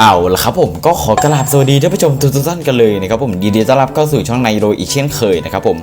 เอาละครับผมก็ขอกราบสวัสดีท่านผู้ชมทุกท่านกันเลยนะครับผมยินดีต้อนรับเข้าสู่ช่องในโรอีกเช่นเคยนะครับผม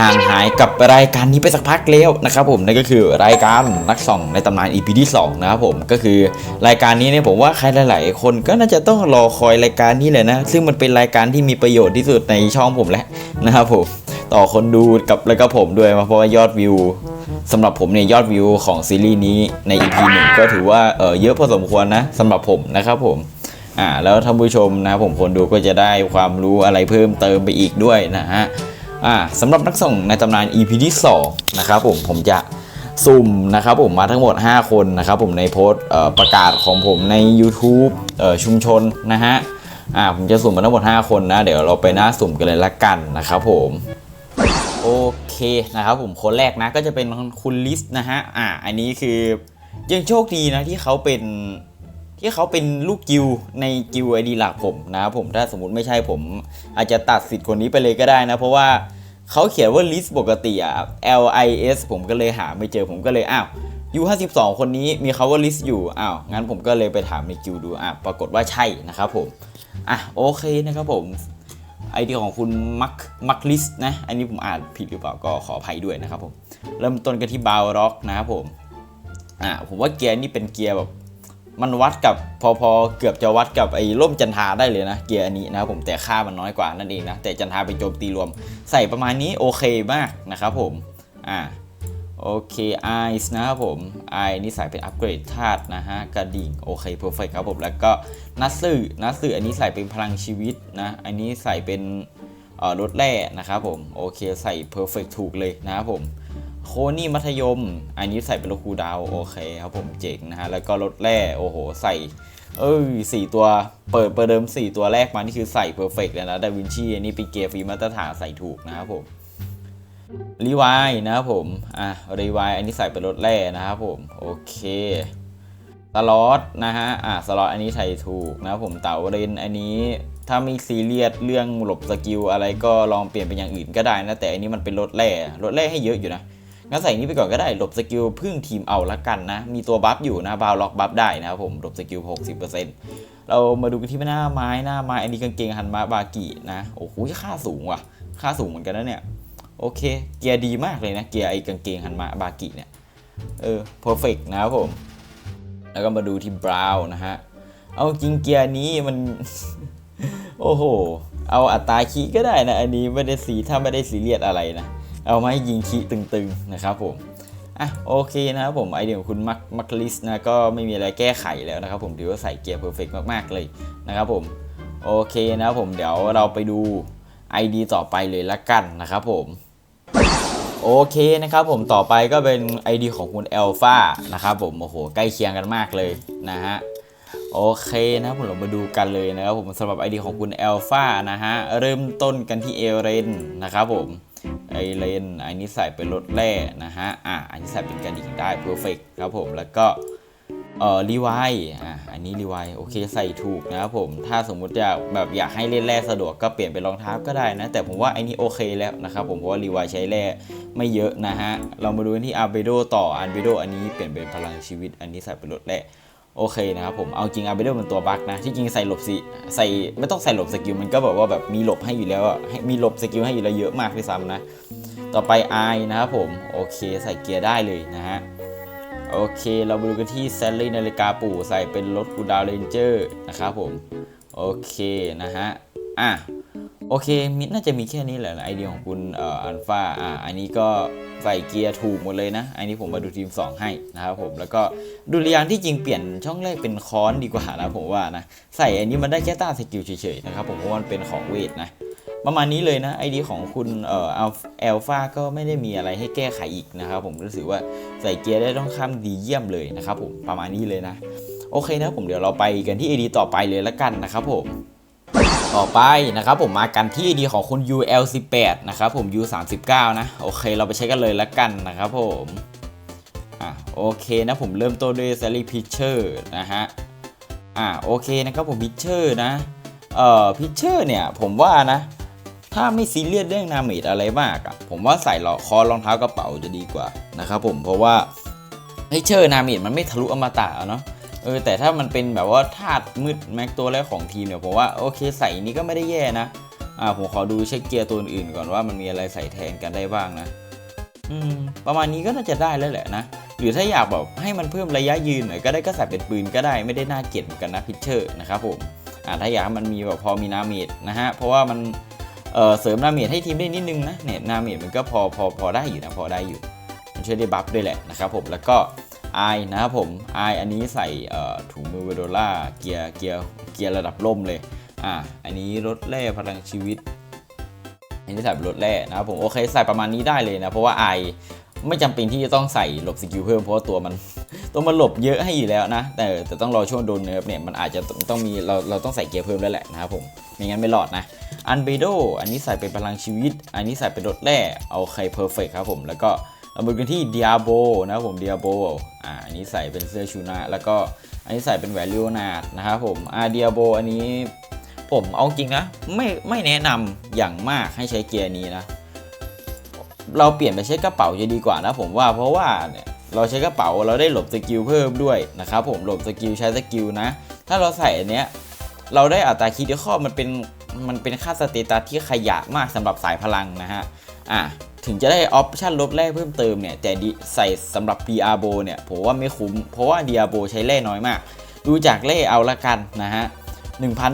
ห่างหายกับรายการนี้ไปสักพักแล้วนะครับผมนั่นก็คือรายการนักส่องในตำนาน EP ที่2นะครับผมก็คือรายการนี้เนี่ยผมว่าใครหลาย ๆ คนก็น่าจะต้องรอคอยรายการนี้เลยนะ ซึ่งมันเป็นรายการที่มีประโยชน์ที่สุดในช่องผมแล้วนะครับผมต่อคนดูกับแล้วก็ผมด้วยเพราะว่ายอดวิวสำหรับผมเนี่ยยอดวิวของซีรีส์นี้ใน EP หนึ่งก็ถือว่าเออเยอะพอสมควรนะสำหรับผมนะครับผม อ่าแล้วท่านผู้ชมนะผมคนดูก็จะได้ความรู้อะไรเพิ่มเติมไปอีกด้วยนะฮะอ่าสำหรับนักส่งในตำนาน EP ที่2นะครับผมผมจะสุ่มนะครับผมมาทั้งหมด 5 คนนะครับผมในโพสต์ประกาศของผมใน YouTube ชุมชนนะฮะอ่าผมจะสุ่มมาทั้งหมด 5 คนนะ เดี๋ยวเราไปหน้าสุ่มกันเลยละกันนะครับผมโอเคนะครับผมคนแรกนะก็จะเป็นคุณลิสนะฮะอ่าอันนี้คือยังโชคดีนะที่เขาเป็น ที่เขาเป็นลูกกิวในกิวไอดีหลักผมนะครับผมถ้าสมมติไม่ใช่ผม อาจจะตัดสิทธิ์คนนี้ไปเลยก็ได้นะ เพราะว่าเขาเขียนว่าลิสปกติอะ L I S ผมก็เลยหาไม่เจอผมก็เลยอ้าวยู52 คนนี้มีเขาว่าลิสอยู่อ้าวงั้นผมก็เลยไปถามในกิวดูอะปรากฏว่าใช่นะครับผมอะโอเคนะครับผมไอเดียของคุณมักมักลิสนะ อันนี้ผมอ่านผิดหรือเปล่าก็ขออภัยด้วยนะครับผม เริ่มต้นกันที่บาวร็อกนะครับผม อ่าผมว่าเกียร์นี่เป็นเกียร์แบบ มันวัดกับพอพอเกือบจะวัดกับไอ้ร่มจันทาได้เลยนะเกียร์อันนี้นะครับผมแต่ค่ามันน้อยกว่านั่นเองนะแต่จันทาเป็นโจมตีรวม ใส่ประมาณนี้โอเคมากนะครับผมอ่าโอเคไอซ์นะครับผมไอนี่ใส่เป็นอัปเกรดธาตุนะฮะกระดิ่งโอเคเพอร์เฟกครับผมแล้วก็นัสซึนัสซึอันนี้ใส่เป็นพลังชีวิตนะอันนี้ใส่เป็นเอ่อรถแร่นะครับผมโอเคใส่เพอร์เฟกถูกเลยนะครับผม นี่มัธยม อันนี้ใส่เป็นรถคูดาวโอเคครับผมเจ๋งนะฮะ แล้วก็รถแร่โอ้โห ใส่ เอ้ยสี่ตัว เปิดประเดิม 4 ตัวแรกมา นี่คือใส่เพอร์เฟกต์เลยนะ ดาวินชีอันนี้เป็นเกียร์ฟรีมาตรฐานใส่ถูกนะครับผมรีวายนะครับผม อะรีวายอันนี้ใส่เป็นรถแร่นะครับผม โอเคสล็อตนะฮะ อะสล็อตอันนี้ใส่ถูกนะครับผม เต่าเรนอันนี้ถ้าม่ซีเรียสเรื่องหลบสกิลอะไรก็ลองเปลี่ยนเป็นอย่างอื่นก็ได้นะ แต่อันนี้มันเป็นรถแร่รถแร่ให้เยอะอยู่นะ งั้นใส่อันนี้ไปก่อนก็ได้หลบสกิลพึ่งทีมเอาละกันนะ มีตัวบัฟอยู่นะบาวล็อกบัฟได้นะครับผมหลบสกิล 60%เรามาดูกันที่หน้าไม้หน้าไม้อันนี้กางเกงฮันมาบากินะโอ้โหค่าสูงว่ะ ค่าสูงเหมือนกันนะเนี่ยโอเค เกียร์ดีมากเลยนะ เกียร์ไอ้กางเกงฮันมาบากิเนี่ยเออเพอร์เฟกนะครับผม แล้วก็มาดูที่บราวน์นะฮะเอาจริงเกียร์นี้มันโอ้โห เอาอัตราคีก็ได้นะ อันนี้ไม่ได้สีถ้าไม่ได้สีเรียสอะไรนะ เอามาให้ยิงคีตึงๆนะครับผมอะโอเคนะครับผมไอเดียของคุณมักมักลิสนะก็ไม่มีอะไรแก้ไขแล้วนะครับผมถือว่าใส่เกียร์เพอร์เฟกมากๆเลยนะครับผมโอเคนะครับผมเดี๋ยวเราไปดู ID ต่อไปเลยละกันนะครับผมโอเคนะครับผมต่อไปก็เป็น ID ของคุณ a l p h a นะครับผมโอ้โหใกล้เคียงกันมากเลยนะฮะโอเคนะครับผมเรามาดูกันเลยนะครับผมสำหรับ ID ของคุณ a l p h a นะฮะเริ่มต้นกันที่เอเรนนะครับผม เอเรนอันนี้ใส่เป็นรถแร่นะฮะอะอันนี้ใส่เป็นกระดิ่งได้เพอร์เฟกครับผมแล้วก็เอ่อรีไวอะอันนี้รีไวโอเคใส่ถูกนะครับผมถ้าสมมุติอยากแบบอยากให้เล่นแร่สะดวกก็เปลี่ยนเป็นรองเท้าก็ได้นะ แต่ผมว่าไอ้นี่โอเคแล้วนะครับผมเพราะว่ารีไวใช้แร่ไม่เยอะนะฮะ เรามาดูที่อาร์เบโดต่ออาร์เบโดอันนี้เปลี่ยนเป็นพลังชีวิต อันนี้ใส่เป็นรถแร่ โอเคนะครับผม เอาจริงอาร์เบโดเป็นตัวบั๊กนะ ที่จริงใส่หลบสิใส่ไม่ต้องใส่หลบสกิลมันก็แบบว่าแบบมีหลบให้อยู่แล้วให้มีหลบสกิลให้อยู่แล้วเยอะมากด้วยซ้ำนะ ต่อไปไอนะครับผม โอเคใส่เกียร์ได้เลยนะฮะ โอเคเรามาดูกันที่แซลลี่นาฬิกาปู่ใส่เป็นรถกูดาวเรนเจอร์นะครับผม โอเคนะฮะ อะ โอเคมิน่าจะมีแค่นี้แหละไอเดียของคุณเอ่ออัลฟาอะอันนี้ก็ใส่เกียร์ถูกหมดเลยนะ อันนี้ผมมาดูทีม 2 ให้นะครับผมแล้วก็ดูรียางที่จริงเปลี่ยนช่องแรกเป็นค้อนดีกว่านะผมว่านะใส่อันนี้มันได้แค่ต้านสกิลเฉยๆนะครับผมเพราะว่ามันเป็นของเวทนะประมาณนี้เลยนะไอดีของคุณเอ่อแอลฟาก็ไม่ได้มีอะไรให้แก้ไขอีกนะครับผมรู้สึกว่าใส่เกียร์ได้ต้องข้ามดีเยี่ยมเลยนะครับผมประมาณนี้เลยนะ โอเคนะผมเดี๋ยวเราไปกันที่ AD ต่อไปเลยละกันนะครับผม ต่อไปนะครับผมมากันที่ AD ของคุณ UL18 นะครับผม U39 นะโอเคเราไปใช้กันเลยละกันนะครับผมอะโอเคนะผมเริ่มต้นด้วย Sally Pitcher นะฮะอะโอเคนะครับผม Pitcher นะเอ่อ Pitcher เนี่ยผมว่านะถ้าไม่ซีเรียสเรื่องนาเมดอะไรมากอะผมว่าใส่รอคอรองเท้ากระเป๋าจะดีกว่านะครับผมเพราะว่าไอเชอร์นาเมดมันไม่ทะลุอมตะอะเนาะ เออแต่ถ้ามันเป็นแบบว่าธาตุมืดแม็กตัวแรกของทีมเนี่ยผมว่าโอเคใส่นี้ก็ไม่ได้แย่นะอ่าผมขอดูเช็คเกียร์ตัวอื่นก่อนว่ามันมีอะไรใส่แทนกันได้บ้างนะอืมประมาณนี้ก็น่าจะได้แล้วแหละนะหรือถ้าอยากแบบให้มันเพิ่มระยะยืนหน่อยก็ได้ก็ใส่เป็นปืนก็ได้ไม่ได้น่าเกลียดเหมือนกันนะพิชเชอร์นะครับผมอ่าถ้าอยากมันมีแบบพอมีนาเมดนะฮะเพราะว่ามันเออเสริมนาเมดให้ทีมได้นิดนึงนะเนี่ยนาเมดมันก็พอพอพอได้อยู่นะพอได้อยู่ มันช่วยได้บัฟด้วยแหละนะครับผมแล้วก็ ไอนะครับผมไออันนี้ใส่ถุงมือเวโดล่าเกียร์เกียร์เกียร์ระดับล่มเลยอ่าอันนี้รถแร่พลังชีวิตอันนี้ใส่เป็นรถแร่นะครับผมโอเคใส่ประมาณนี้ได้เลยนะ เพราะว่าไอไม่จำเป็นที่จะต้องใส่หลบสกิลเพิ่มเพราะว่าตัวมันตัวมันหลบเยอะให้อยู่แล้วนะ แต่แต่ต้องรอช่วงโดนเนิร์ฟเนี่ยมันอาจจะต้องต้องมีเราเราต้องใส่เกียร์เพิ่มแล้วแหละนะครับผมไม่งั้นไม่รอดนะอันเบโดอันนี้ใส่เป็นพลังชีวิต อันนี้ใส่เป็นรถแร่เอาใครเพอร์เฟกครับผมแล้วก็ เรามาดูกันที่เดียโบนะครับผมเดียโบอ่าอันนี้ใส่เป็นเสื้อชูนะแล้วก็อันนี้ใส่เป็นแหวนลิโอนาดนะครับผมอ่าเดียโบอันนี้ผมเอาจริงนะ ไม่ไม่แนะนำอย่างมากให้ใช้เกียร์นี้นะ เราเปลี่ยนไปใช้กระเป๋าจะดีกว่านะผมว่าเพราะว่าเนี่ยเราใช้กระเป๋าเราได้หลบสกิลเพิ่มด้วยนะครับผมหลบสกิลใช้สกิลนะ ถ้าเราใส่อันเนี้ยเราได้อัตราคิดข้อมันเป็นมันเป็นค่าสเตตัสที่ขยะมากสำหรับสายพลังนะฮะอะ ถึงจะได้ออปชั่นลบแร่เพิ่มเติมเนี่ย แต่ใส่สำหรับ PR โบเนี่ยผมว่าไม่คุ้ม เพราะว่า Diablo ใช้แร่น้อยมาก ดูจากเล่เอาละกันนะฮะ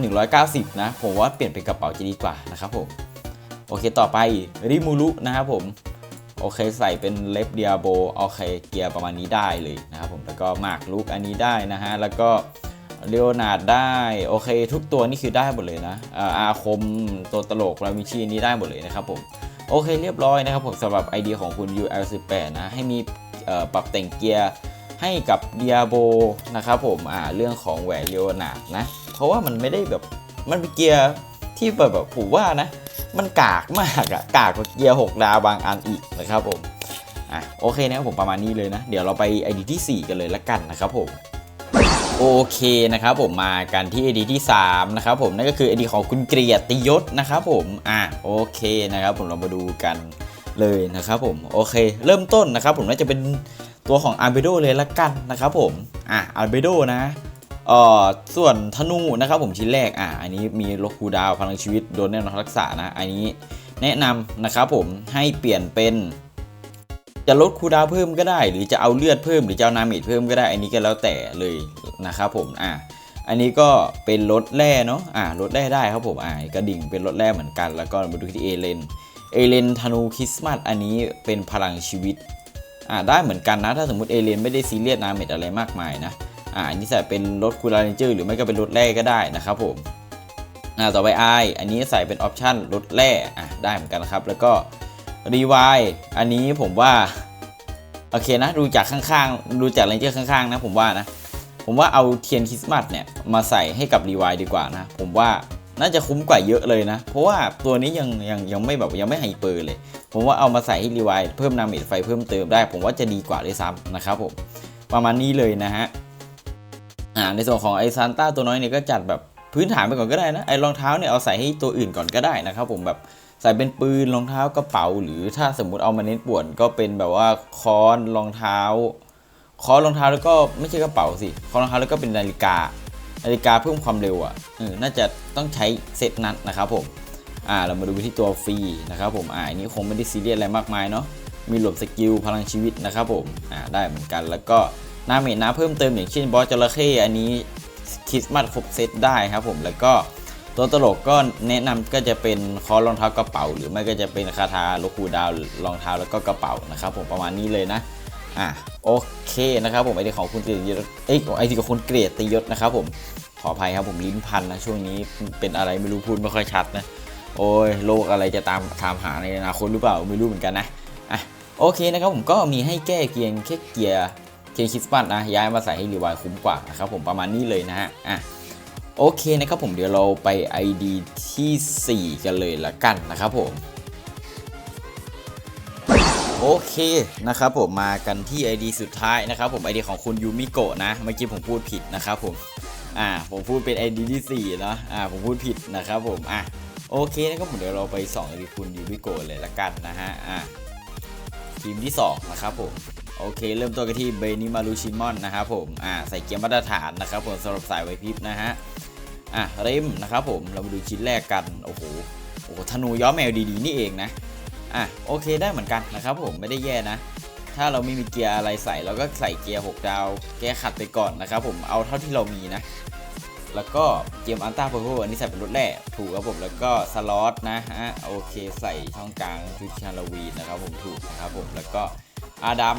1,190 นะ ผมว่าเปลี่ยนเป็นกระเป๋าจะดีกว่านะครับผม โอเคต่อไปริมูรุนะครับผม โอเคใส่เป็นเล็บเดียโบโอเคเกียร์ประมาณนี้ได้เลยนะครับผม แล้วก็มากลุกอันนี้ได้นะฮะ แล้วก็เลโอนาดได้โอเค ทุกตัวนี่คือได้หมดเลยนะอาคมตัวตลกรามิชีนี้ได้หมดเลยนะครับผม โอเคเรียบร้อยนะครับผมสำหรับไอเดียของคุณ UL18 นะให้มีปรับแต่งเกียร์ให้กับ Diablo นะครับผมอ่าเรื่องของแหวนเลโอนาดนะเพราะว่ามันไม่ได้แบบมันเป็นเกียร์ที่แบบแบบผมว่านะ มันกากมากอะกากกว่าเกียร์ 6 ดาวบางอันอีกนะครับผมอะโอเคนะครับผมประมาณนี้เลยนะ เดี๋ยวเราไป ID ที่ 4 กันเลยละกันนะครับผม โอเคนะครับผมมากันที่ ID ที่3นะครับผมนั่นก็คือ ID ของคุณเกรียรติยศนะครับผมอะโอเคนะครับผมเรามาดูกันเลยนะครับผมโอเค เริ่มต้นนะครับผมน่าจะเป็นตัวของอาร์เบโดเลยละกันนะครับผมอะอาร์เบโดนะเอ่อส่วนธนูนะครับผมชิ้นแรกอะอันนี้มีโลคูดาวพลังชีวิตโดนแน่นอนรักษานะ อันนี้แนะนำนะครับผมให้เปลี่ยนเป็น จะลดคูดาวเพิ่มก็ได้ หรือจะเอาเลือดเพิ่มหรือจะเอานาเมจเพิ่มก็ได้ อันนี้ก็แล้วแต่เลยนะครับผมอะอันนี้ก็เป็นรถแร่เนาะอะรถแร่ได้ครับผมอะกระดิ่งเป็นรถแร่เหมือนกัน แล้วก็มาดูที่เอเลนเอเลนธนูคริสต์มาสอันนี้เป็นพลังชีวิตอะได้เหมือนกันนะ ถ้าสมมติเอเลนไม่ได้ซีเรียสนาเมจอะไรมากมายนะอะอันนี้ใส่เป็นรถคูลาเรนเจอร์หรือไม่ก็เป็นรถแร่ก็ได้นะครับผมอะต่อไปไออันนี้ใส่เป็นออปชั่นรถแร่อะได้เหมือนกันนะครับแล้วก็ รีวายอันนี้ผมว่า โอเคนะ ดูจากข้างๆ ดูจากเลนเจอร์ข้างๆ นะผมว่านะ ผมว่าเอาเทียนคริสต์มาสเนี่ย มาใส่ให้กับรีวายดีกว่านะ ผมว่าน่าจะคุ้มกว่าเยอะเลยนะ เพราะว่าตัวนี้ยังยังยังไม่แบบยังไม่ไฮเปอร์เลย ผมว่าเอามาใส่ให้รีวายเพิ่มนาเมจไฟเพิ่มเติมได้ ผมว่าจะดีกว่าด้วยซ้ำนะครับผมประมาณนี้เลยนะฮะอ่าในส่วนของไอซานต้าตัวน้อยเนี่ยก็จัดแบบพื้นฐานไปก่อนก็ได้นะไอรองเท้าเนี่ยเอาใส่ให้ตัวอื่นก่อนก็ได้นะครับผมแบบ ใส่เป็นปืนรองเท้ากระเป๋า หรือถ้าสมมุติเอามาเน้นป่วน ก็เป็นแบบว่าค้อนรองเท้าค้อนรองเท้าแล้วก็ไม่ใช่กระเป๋าสิค้อนรองเท้าแล้วก็เป็นนาฬิกา นาฬิกาเพิ่มความเร็วอะเออน่าจะต้องใช้เซตนั้นนะครับผมอ่าเรามาดูที่ตัวฟรีนะครับผมอ่าอันนี้คงไม่ได้ซีเรียสอะไรมากมายเนาะมีหลบสกิลพลังชีวิตนะครับผมอ่าได้เหมือนกันแล้วก็หน้าเมจนะเพิ่มเติมอย่างเช่นบอสจระเข้อันนี้คริสต์มาสครบเซตได้ครับผมแล้วก็ ตัวตลกก็แนะนำก็จะเป็นคอรองเท้ากระเป๋า หรือไม่ก็จะเป็นคาถาโลคูดาวรองเท้าแล้วก็กระเป๋านะครับผมประมาณนี้เลยนะอะโอเคนะครับผมไอเดียของคุณเกรดยศเอ้ยไอเดียของคุณเกรดตยศนะครับผมขออภัยครับผมลิ้นพันนะช่วงนี้เป็นอะไรไม่รู้พูดไม่ค่อยชัดนะโอ้ยโรคอะไรจะตามตามหาในอนาคตหรือเปล่าไม่รู้เหมือนกันนะอะโอเคนะครับผมก็มีให้แก้เกียร์แค่เกียร์เกียร์คริสต์มาสนะย้ายมาใส่ให้รีวายคุ้มกว่านะครับผมประมาณนี้เลยนะฮะอะ โอเคนะครับผมเดี๋ยวเราไป ID ที่ 4 กันเลยละกันนะครับผมโอเคนะครับผมมากันที่ ID สุดท้ายนะครับผม ID ของคุณยูมิโกะนะเมื่อกี้ผมพูดผิดนะครับผมอ่าผมพูดเป็น ID ที่4เนาะอ่าผมพูดผิดนะครับผมอะโอเคนะครับผมเดี๋ยวเราไป2 ID คุณยูมิโกะเลยละกันนะฮะอ่าทีมที่2นะครับผมโอเค เริ่มต้นกันที่เบนิมารูชิมอนนะครับผมอ่าใส่เกียร์มาตรฐานนะครับผมสำหรับสายไวพิบนะฮะ อะเรมนะครับผมเรามาดูชิ้นแรกกันโอ้โหโอ้โหธนูย้อมแมวดีๆนี่เองนะอะโอเคได้เหมือนกันนะครับผมไม่ได้แย่นะ ถ้าเราไม่มีเกียร์อะไรใส่เราก็ใส่เกียร์6ดาว แก้ขัดไปก่อนนะครับผมเอาเท่าที่เรามีนะ แล้วก็เกมอันต้าเพอร์โอันนี้ใส่เป็นรถแร่ถูกครับผมแล้วก็สล็อตนะฮะโอเคใส่ช่องกลางชุดฮาลวีนนะครับผมถูกนะครับผมแล้วก็อาดัม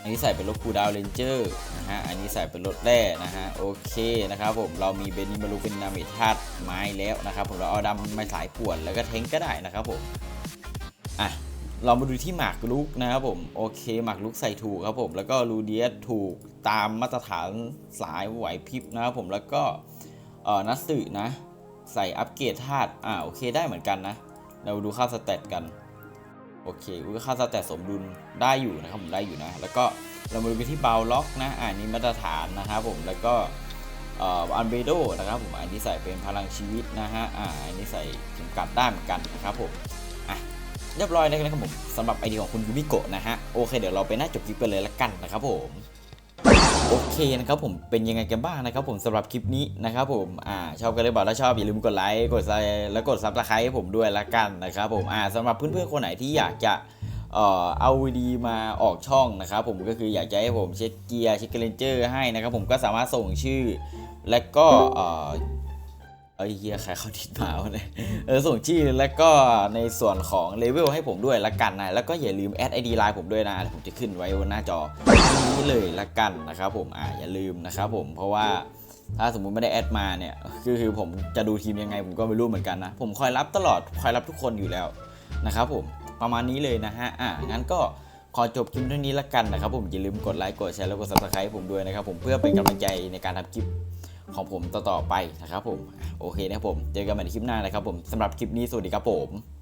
อันนี้ใส่เป็นรถคูดาวเรนเจอร์นะฮะ อันนี้ใส่เป็นรถแร่นะฮะ โอเคนะครับผม เรามีเบนิมารูเป็นนามิธาตุไม้แล้วนะครับผม เราเอาดำมาสายป่วนแล้วก็เทงก็ได้นะครับผม อะ เรามาดูที่หมากลุกนะครับผม โอเค หมากลุกใส่ถูกครับผม แล้วก็รูเดียสถูกตามมาตรฐานสายไหวพริบนะครับผม แล้วก็เอ่อนัสสึนะ ใส่อัปเกรดธาตุ อ่า โอเค ได้เหมือนกันนะ เราดูค่าสเตตกัน โอเคอุ้ยค่าสเตตสมดุลได้อยู่นะครับผมได้อยู่นะ แล้วก็เรามาดูไปที่เบลล็อกนะอ่านี่มาตรฐานนะครับผมแล้วก็อันเบโดนะครับผมอันนี้ใส่เป็นพลังชีวิตนะฮะอ่าอันนี้ใส่เข็มกัดได้เหมือนกันนะครับผมเรียบร้อยแล้วนะครับผมสำหรับไอเดียของคุณยูมิโกะนะฮะโอเคเดี๋ยวเราไปหน้าจบคลิปกันเลยละกันนะครับผมโอเคนะครับผมเป็นยังไงกันบ้างนะครับผมสำหรับคลิปนี้นะครับผมอ่าชอบกันเลยบอกถ้าชอบอย่าลืมกดไลค์กดไลค์แล้วกดซับสไครต์ให้ผมด้วยละกันนะครับผมอ่าสำหรับเพื่อนๆคนไหนที่อยากจะ เอาวีดีมาออกช่องนะครับผมก็คืออยากจะให้ผมเช็คเกียร์เช็คเกรนเจอร์ให้นะครับผมก็สามารถส่งชื่อ และก็เออเฮียใครเขาทิดมาวะเนี่ยเออส่งชื่อแล้วก็ในส่วนของเลเวลให้ผมด้วยละกันนะแล้วก็อย่าลืมแอดไอดีไลน์ผมด้วยนะผมจะขึ้นไว้บนหน้าจอนี้เลยละกันนะครับผมอ่าอย่าลืมนะครับผมเพราะว่าถ้าสมมุติไม่ได้แอดมาเนี่ยคือคือผมจะดูทีมยังไงผมก็ไม่รู้เหมือนกันนะ ผมคอยรับตลอดคอยรับทุกคนอยู่แล้วนะครับผม ประมาณนี้เลยนะฮะอ่างั้นก็ขอจบคลิปเท่านี้ละกันนะครับผมอย่าลืมกดไลค์กดแชร์แล้วกด subscribe ผมด้วยนะครับผมเพื่อเป็นกำลังใจในการทำคลิปของผมต่อๆไปนะครับผมโอเคนะครับผมเจอกันใหม่ในคลิปหน้านะครับผมสำหรับคลิปนี้สวัสดีครับผม